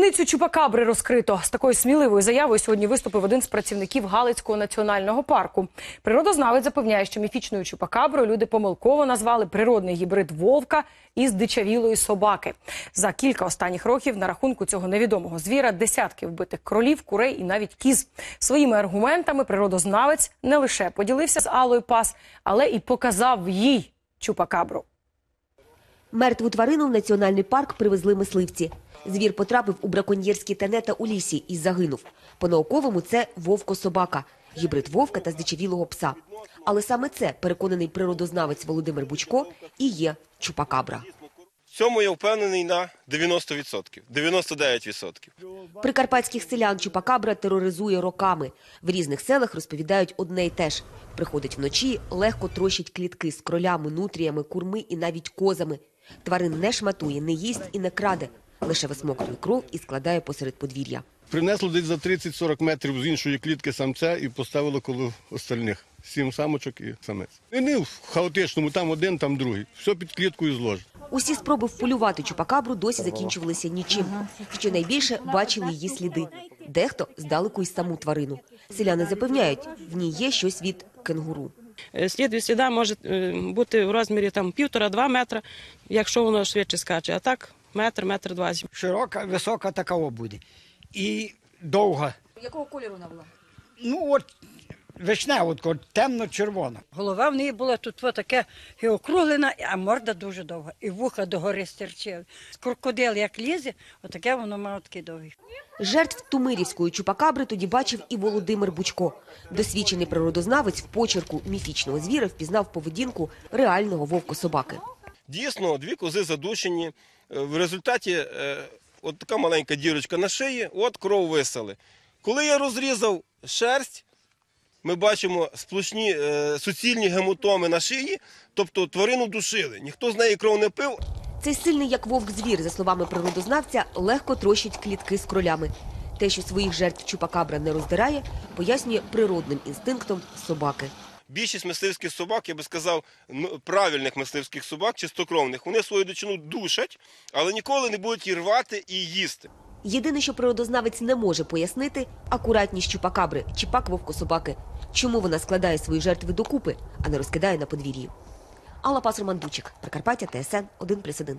Таємницю Чупакабри розкрито. З такою сміливою заявою сьогодні виступив один з працівників Галицького національного парку. Природознавець запевняє, що міфічною Чупакаброю люди помилково назвали природний гібрид вовка із дичавілої собаки. За кілька останніх років на рахунку цього невідомого звіра десятки вбитих кролів, курей і навіть кіз. Своїми аргументами природознавець не лише поділився з Алою Пас, але і показав їй Чупакабру. Мертву тварину в національний парк привезли мисливці. Звір потрапив у браконьєрські тенета у лісі і загинув. По-науковому це вовко-собака, гібрид вовка та здичавілого пса. Але саме це, переконаний природознавець Володимир Бучко, і є чупакабра. В цьому я впевнений на 90%, 99%. Прикарпатських селян чупакабра тероризує роками. В різних селах розповідають одне й те ж. Приходить вночі, легко трощить клітки з кролями, нутріями, курми і навіть козами. Тварин не шматує, не їсть і не краде. Лише висмоктує кров і складає посеред подвір'я. Принесло десь за 30-40 метрів з іншої клітки самця і поставило коло остальних. Сім самочок і самець. І не в хаотичному, там один, там другий. Все під кліткою зложено. Усі спроби вполювати чупакабру досі закінчувалися нічим. Щонайбільше бачили її сліди. Дехто здалеку й саму тварину. Селяни запевняють, в ній є щось від кенгуру. Е, Слід від сліда може е, бути в розмірі там півтора-два метра, якщо воно швидше скаче. А так метр, метр двадцять. широка, висока такова буде. І довга. Якого кольору вона була? Ну, от от темно-червона. Голова в неї була тут от таке і округлена, а морда дуже довга. І вуха догори стирчили. Крокодил як лізе, отаке воно мало такий довгий. Жертв тумирівської чупакабри тоді бачив і Володимир Бучко. Досвідчений природознавець в почерку міфічного звіра впізнав поведінку реального вовкособаки. Дійсно, дві кози задушені. Е, В результаті е, от така маленька дірочка на шиї, от кров висали. Коли я розрізав шерсть, ми бачимо сплошні е, суцільні гематоми на шиї, тобто тварину душили. Ніхто з неї кров не пив, Цей сильний як вовк звір, за словами природознавця, легко трощить клітки з кролями. Те, що своїх жертв чупакабра не роздирає, пояснює природним інстинктом собаки. Більшість мисливських собак, я би сказав, ну, правильних мисливських собак, чистокровних, вони свою дичину душать, але ніколи не будуть її рвати і їсти. Єдине, що природознавець не може пояснити – акуратність чупакабри чи пак вовкособаки. Чому вона складає свої жертви докупи, а не розкидає на подвір'ї. Алла Пас Роман Бучик, Прикарпаття, ТСН 1+,1.